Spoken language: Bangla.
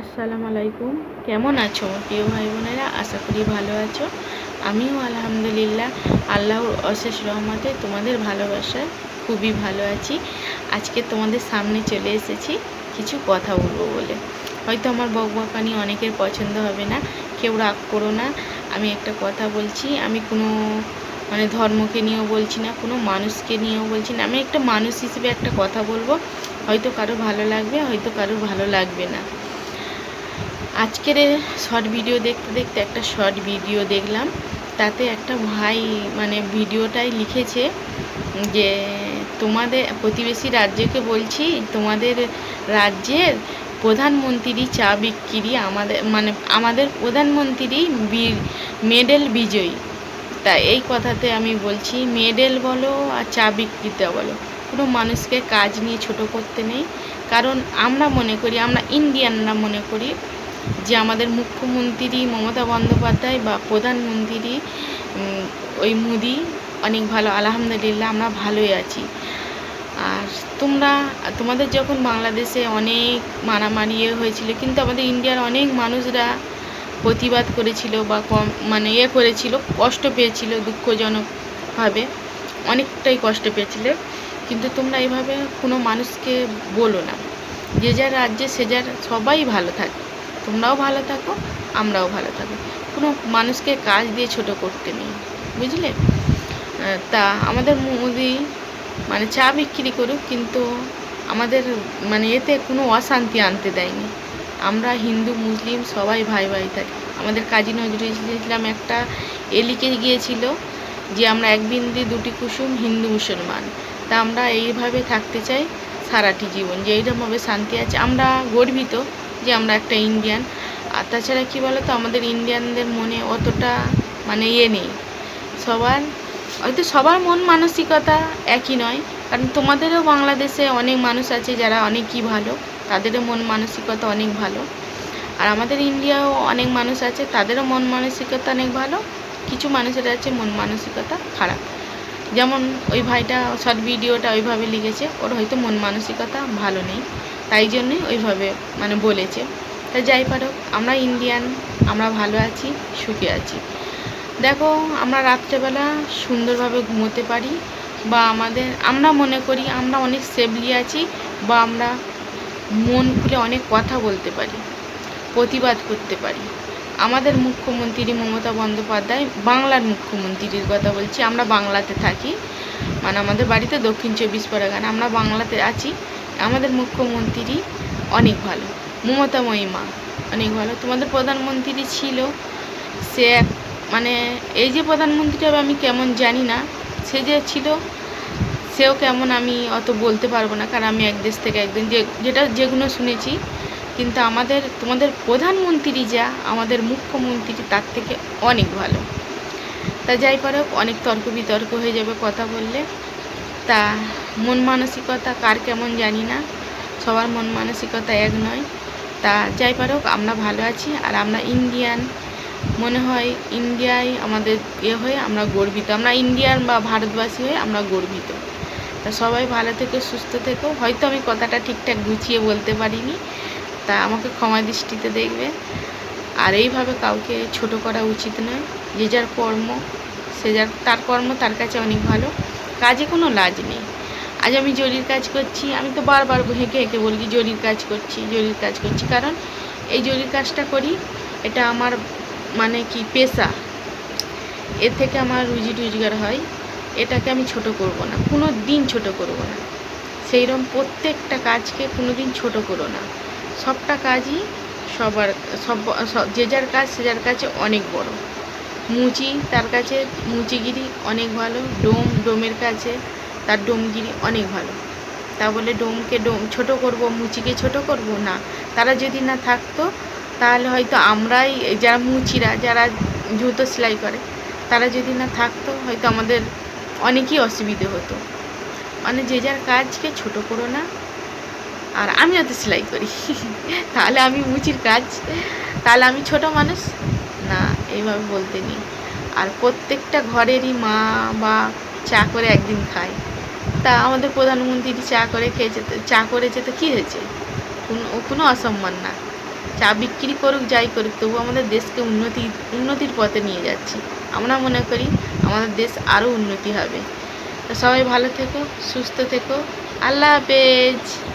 আসসালামু আলাইকুম। কেমন আছো? প্রিয় ভাই বোনেরা আশা করি ভালো আছো। আমিও আলহামদুলিল্লাহ আল্লাহর অশেষ রহমতে তোমাদের ভালোবাসায় খুবই ভালো আছি। আজকে তোমাদের সামনে চলে এসেছি কিছু কথা বলব বলে। হয়তো আমার বকবকানি অনেকের পছন্দ হবে না, কেউ রাগ করো না। আমি একটা কথা বলছি, আমি কোনো মানে ধর্মকে নিয়েও বলছি না, কোনো মানুষকে নিয়েও বলছি না। আমি একটা মানুষ হিসেবে একটা কথা বলব। হয়তো কারও ভালো লাগবে, হয়তো কারও ভালো লাগবে না। আজকের শর্ট ভিডিও দেখতে দেখতে একটা শর্ট ভিডিও দেখলাম। তাতে একটা ভাই মানে ভিডিওটাই লিখেছে যে, তোমাদের প্রতিবেশী রাজ্যকে বলছি, তোমাদের রাজ্যের প্রধানমন্ত্রী চা বিক্রি আমাদের মানে আমাদের প্রধানমন্ত্রী মেডেল বিজয়ী। তা এই কথাতে আমি বলছি, মেডেল বলো আর চা বিক্রিতে বলো। কোনো মানুষকে কাজ নিয়ে ছোট করতে নেই। কারণ আমরা মনে করি, আমরা ইন্ডিয়ানরা মনে করি যে আমাদের মুখ্যমন্ত্রী মমতা বন্দ্যোপাধ্যায় বা প্রধানমন্ত্রী ওই মোদি, অনেক ভালো, আলহামদুলিল্লাহ আমরা ভালোই আছি। আর তোমরা, তোমাদের যখন বাংলাদেশে অনেক মারামারি হয়েছিল, কিন্তু আমাদের ইন্ডিয়ার অনেক মানুষরা প্রতিবাদ করেছিল বা কম মানে ইয়ে করেছিল, কষ্ট পেয়েছিল দুঃখজনকভাবে, অনেকটাই কষ্ট পেয়েছিল। কিন্তু তোমরা এভাবে কোনো মানুষকে বলো না। যে যার রাজ্যে সে যার, সবাই ভালো থাকে তোমরাও ভালো থাকো, আমরাও ভালো থাকো। কোনো মানুষকে কাজ দিয়ে ছোট করতে নেই, বুঝলে? তা আমাদের মোদি মানে চা বিক্রি করুক, কিন্তু আমাদের মানে এতে কোনো অশান্তি আনতে দেয়নি। আমরা হিন্দু, মুসলিম সবাই ভাই ভাই থাকি। আমাদের কাজী নজরুল ইসলাম একটা এ গিয়েছিল যে আমরা এক বিন্দু, দুটি কুসুম, হিন্দু, মুসলমান। তা আমরা এইভাবে থাকতে চাই সারাটি জীবন যে এইরকমভাবে শান্তি আছে। আমরা গর্বিত যে আমরা একটা ইন্ডিয়ান আর তাছাড়া কী বলো তো আমাদের ইন্ডিয়ানদের মনে অতটা মানে ইয়ে নেই। সবার, হয়তো সবার মন মানসিকতা একই নয়, কারণ তোমাদেরও বাংলাদেশে অনেক মানুষ আছে যারা অনেকই ভালো, তাদেরও মন মানসিকতা অনেক ভালো। আর আমাদের ইন্ডিয়াও অনেক মানুষ আছে, তাদেরও মন মানসিকতা অনেক ভালো, কিছু মানুষের আছে মন মানসিকতা খারাপ। যেমন ওই ভাইটা শর্ট ভিডিওটা ওইভাবে লিখেছে, ওর হয়তো মন মানসিকতা ভালো নেই। তাই জন্যই ওইভাবে মানে বলেছে। তা যাই পারো, আমরা ইন্ডিয়ান আমরা ভালো আছি, সুখে আছি। দেখো, আমরা রাত্রেবেলা সুন্দরভাবে ঘুমোতে পারি বা আমাদের, আমরা মনে করি আমরা অনেক সেফলি আছি বা আমরা মন খুলে অনেক কথা বলতে পারি, প্রতিবাদ করতে পারি। আমাদের মুখ্যমন্ত্রী মমতা বন্দ্যোপাধ্যায় বাংলার মুখ্যমন্ত্রীর কথা বলছি, আমরা বাংলাতে থাকি। মানে আমাদের বাড়িতে দক্ষিণ চব্বিশ পরগনা, আমরা বাংলাতে আছি। আমাদের মুখ্যমন্ত্রী অনেক ভালো। মমতাময়ী মা, অনেক ভালো। তোমাদের প্রধানমন্ত্রী ছিল, সে মানে এই যে প্রধানমন্ত্রী হবে আমি কেমন জানি না, সে যে ছিল, সেও কেমন আমি অত বলতে পারব না, কারণ আমি এক দেশ থেকে একদিন যে, যেটা যেগুলো শুনেছি, কিন্তু আমাদের, তোমাদের প্রধানমন্ত্রী যা, আমাদের মুখ্যমন্ত্রী তার থেকে অনেক ভালো। তা যাই পারো অনেক তর্ক বিতর্ক হয়ে যাবে কথা বললে। তা মন মানসিকতা কার কেমন জানি না, সবার মন মানসিকতা এক নয়। তা যাই পারো আমরা ভালো আছি আর আমরা ইন্ডিয়ান। মনে হয় ইন্ডিয়ায় আমাদের ইয়ে হয়ে আমরা গর্বিত। আমরা ইন্ডিয়ান বা ভারতবাসী হয়ে আমরা গর্বিত। তা সবাই ভালো থেকো, সুস্থ থেকো। হয়তো আমি কথাটা ঠিকঠাক গুছিয়ে বলতে পারিনি। তা আমাকে ক্ষমা দৃষ্টিতে দেখবে। আর এইভাবে কাউকে ছোট করা উচিত নয়। যে যার কর্ম, সে যার, তার কর্ম তার কাছে অনেক ভালো। কাজে কোনো লাজ নেই। আজ আমি জরির কাজ করছি, আমি তো বারবার হেঁকে হেঁকে বলি জরির কাজ করছি, জরির কাজ করছি। কারণ এই জরির কাজটা করি, এটা আমার মানে কি পেশা। এর থেকে আমার রুজি রোজগার হয়, এটাকে আমি ছোট করব না কোনো দিন ছোট করব না। সেই রকম প্রত্যেকটা কাজকে কোনো দিন ছোট করো না। সবটা কাজই সবার সব, যে যার কাজ, সে যার কাছে অনেক বড়। মুচি, তার কাছে মুচিগিরি অনেক ভালো, ডোম, ডোমের কাছে তার ডোমগিরি অনেক ভালো। তা বলে ডোমকে ডোম, ছোট করব, মুচিকে ছোট করব? না, তারা যদি না থাকতো, তাহলে হয়তো আমরাই, যারা মুচিরা, যারা জুতো সেলাই করে, তারা যদি না থাকতো, হয়তো আমাদের অনেকই অসুবিধে হতো। মানে যে যার কাজকে ছোট করো না, আর আমি তো সেলাই করি। তাহলে আমি মুচির কাজ, তাহলে আমি ছোট মানুষ এইভাবে বলতে নেই। আর প্রত্যেকটা ঘরেরই মা বা চা করে একদিন খায়। তা আমাদের প্রধানমন্ত্রী চা করে খেয়ে যেতে, চা করে যেতে কী হয়েছে? কোনো কোনো অসম্মান না। চা বিক্রি করুক, যাই করুক, তবু আমাদের দেশকে উন্নতি, উন্নতির পথে নিয়ে যাচ্ছে। আমরা মনে করি আমাদের দেশ আরও উন্নতি হবে। তো সবাই ভালো থেকো, সুস্থ থেকো। আল্লাহ হাফেজ।